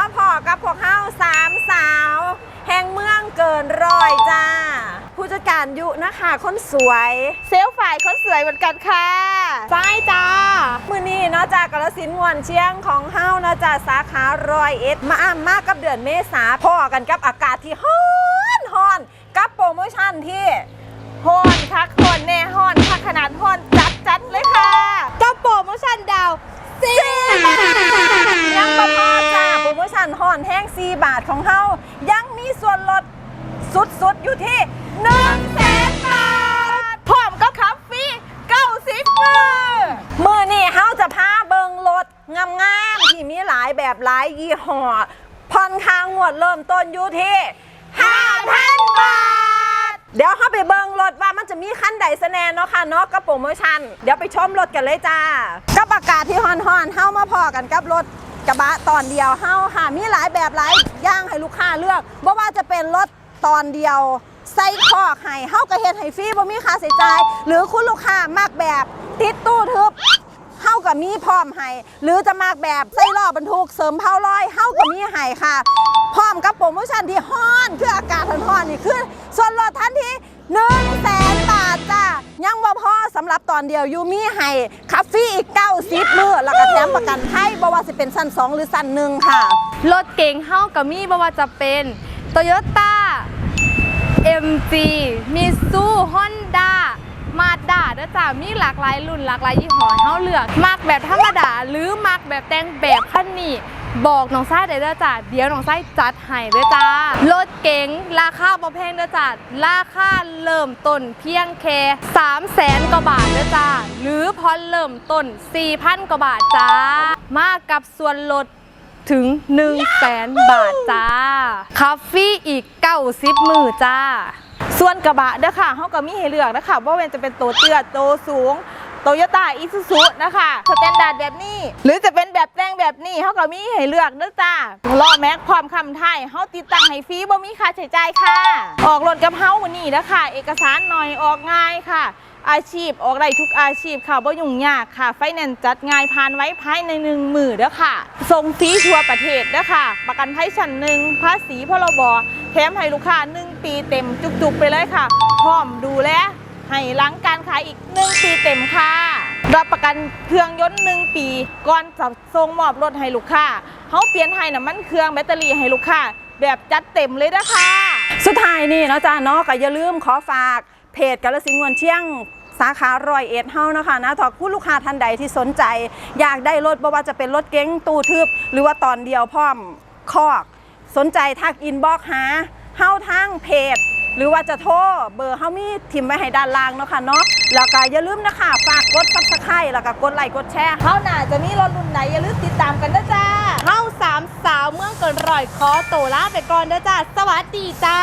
มาพอกับพวกเฮาสามสาว แห่งเมืองเกินร้อยจ้า ผู้จัดการยุนะคะคนสวย เซลล์ฝ่ายคนสวยเหมือนกันค่ะใช่จ้า มือนี้เนอกจากกระสินธุ์มวนเชียงของเฮาเนอกจากสาขารอยเอ็ดมาอ้ามากกับเดือนเมษาพอกันกับอากาศที่ฮ้อนฮ้อนกับโปรโมชั่นที่ ฮอนคักฮอนแน่ฮอน นห่อนแห้ง 4 บาทของเฮายังมีส่วนลดสุดๆ อยู่ที่1แสนบาทพร้อมกับคัฟฟี่เก้าสิบมือมือนี่เฮาจะพาเบิงรถงามๆที่มีหลายแบบหลายยี่ห้อผ่อนค่างวดเริ่มต้นอยู่ที่5,000 บาท เดี๋ยวเฮาไปเบิงรถว่ามันจะมีคันใดสแนนเนาะค่ะเนาะกับโปรโมชั่น เดี๋ยวไปชมรถกันเลยจ้า กับอากาศที่ฮ้อนๆเฮามาพอกันกับรถ กระบะตอนเดียวเฮาค่ะมีหลายแบบหลายย่างให้ลูกค้าเลือกบ่ว่าจะเป็นรถตอนเดียวใส่คอกให้เฮาก็เฮ็ดให้ฟรีบ่มีค่าใช้จ่ายหรือคุณลูกค้ามากแบบติดตู้ทึบเฮากับมีพร้อมให้หรือจะมากแบบใส่ล้อบรรทุกเสริมเผาลอยเฮากับมีให้ค่ะ พร้อมกับโปรโมชั่นที่ฮ้อนคืออากาศร้อนๆนี่คือส่วนลดทันที1แสำหรับตอนเดียวยูมีให้คาฟฟี่อีก90มือแล้วก็แถมประกันให้บ่ว่าสิเป็นสั้น 2 หรือสั้น1ค่ะ รถเก๋งเฮากับมีบ่ว่าจะเป็นโตโยต้า MG มิซูฮอนด้า มาด้าเด้จ้ามีหลากหลายรุ่นหลากหลายยี่ห้อให้เฮาเลือกมักแบบธรรมดาหรือมักแบบแต่งแบบคันนี้บอกน้องไส้ได้เด้อจ้าเดี๋ยวน้องไส้จัดให้เด้อจ้ารถเก๋งราคาบ่แพงเด้อจ้าราคาเริ่มต้นเพียงแค่3แสนกว่าบาทเด้อจ้าหรือพอเริ่มต้น 4,000กว่าบาทจ้า มากับส่วนลดถึง 1 0 0 0 0แสนบาทจ้าคาเฟ่อีก 90 มือจ้า ส่วนกระบะเด้อค่ะเขาก็มีให้เลือกนะคะว่าเป็นจะเป็นตัวเตี้ยตัวสูงโตโยต้าอิซูซุนะคะสแตนดาร์ดแบบนี้ หรือจะเป็นแบบแต่งแบบนี้เขาก็มีให้เลือกเด้อจ้าล้อแม็กความคำไทยเขาติดตั้งให้ฟรีบ่มีค่าใช้จ่ายค่ะ ออกรถกับเฮาวันนี้นะคะเอกสารหน่อยออกง่ายค่ะ อาชีพออกได้ทุกอาชีพค่ะบ่ยุ่งยากค่ะ ไฟแนนซ์จัดง่ายผ่านไว้ภายในหนึ่งมือเด้อค่ะส่งฟรีทั่วประเทศเด้อค่ะ ประกันภัยชั้นหนึ่งภาษีพรบแถมให้ลูกค้า ปีเต็มจุกๆไปเลยค่ะ พร้อมดูแลให้หลังการขายอีก 1 ปีเต็มค่ะรับประกันเครื่องยนต์ 1 ปี ก่อนจะส่งมอบรถให้ลูกค้าเขาเปลี่ยนให้น้ำมันเครื่องแบตเตอรี่ให้ลูกค้าแบบจัดเต็มเลยนะคะ สุดท้ายนี่เนาะจ้าเนาะก็อย่าลืมขอฝาก เพจกาลสินวนเชียงสาขารอยเอ็ดเฮานะคะนะถ้าผู้ลูกค้าท่านใดที่สนใจ อยากได้รถบ่ว่าจะเป็นรถเก๋งตู้ทึบ หรือว่าตอนเดียวพร้อมคอก สนใจทักอินบ็อกหา เฮาทางเพจ หรือว่าจะโทรเบอร์เฮามีทิมไว้ให้ด้านล่างเนาะค่ะเนาะแล้วก็อย่าลืมนะคะฝากกดซับสไครต์แล้วก็กดไลค์กดแชร์เขาหน่าจะมีรถรุ่นไหนอย่าลืมติดตามกันนะจ้าเฮาสามสาวเมืองเกินร่อยขอโตวลาไปก่อนนะจ้าสวัสดีจ้า